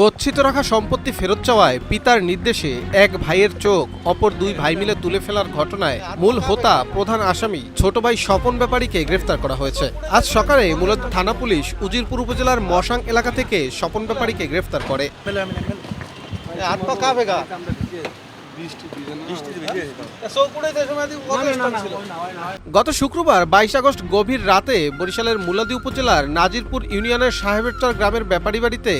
গচ্ছিত রাখা সম্পত্তি ফেরত চাওয়ায় পিতার নির্দেশে এক ভাইয়ের চোখ অপর দুই ভাই মিলে তুলে ফেলার ঘটনায় মূল হোতা প্রধান আসামি ছোট ভাই স্বপন ব্যাপারীকে গ্রেফতার করা হয়েছে। আজ সকালে মূলত থানা পুলিশ উজিরপুর উপজেলার মশাং এলাকা থেকে স্বপন ব্যাপারীকে গ্রেফতার করে। গত শুক্রবার বাইশ আগস্ট গভীর রাতে বরিশালের মুলাদি উপজেলার নাজিরপুর ইউনিয়নের সাহেবেরচর গ্রামের ব্যাপারী বাড়িতে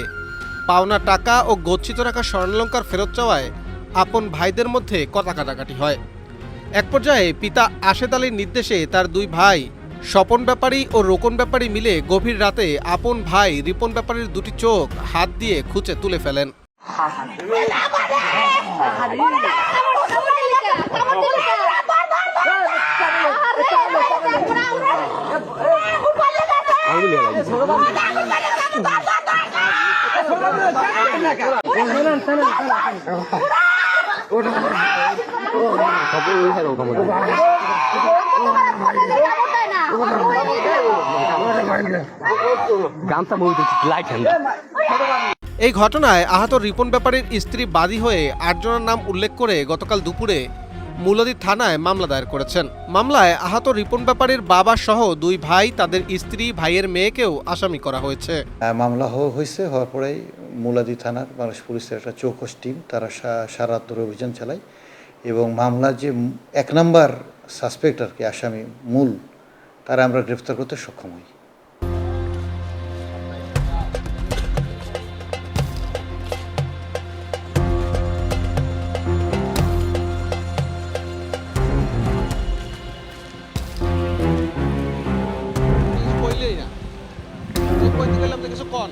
পাওনা টাকা ও গচ্ছিত রাখা স্বর্ণালঙ্কার ফেরত চাওয়ায় আপন ভাইদের মধ্যে কথা কাটাকাটি হয় এক পর্যায়ে পিতা আশেদ আলীর নির্দেশে তার দুই ভাই স্বপন ব্যাপারী ও রোকন ব্যাপারী মিলে গভীর রাতে আপন ভাই রিপন ব্যাপারীর দুটি চোখ হাত দিয়ে খুঁচে তুলে ফেলেন এই ঘটনায় আহত রিপন ব্যাপারীর স্ত্রী বাদী হয়ে আটজনের নাম উল্লেখ করে গতকাল দুপুরে মুলাদি থানায় মামলা দায়ের করেছেন। মামলায় আহত রিপন ব্যাপারীর বাবা সহ দুই ভাই, তাদের স্ত্রী, ভাইয়ের মেয়েকেও আসামি করা হয়েছে। মামলা হওয়া হয়েছে, হওয়ার পরেই মুলাদি থানার মানুষ পুলিশের একটা চৌকস টিম, তারা সারা ধরে অভিযান চালায়। এবং মামলার যে এক নাম্বার সাসপেক্ট আর কি, আসামি, মূল, তারা আমরা গ্রেফতার করতে সক্ষম হই। পলিটিক্যাল আপনি কিছু কন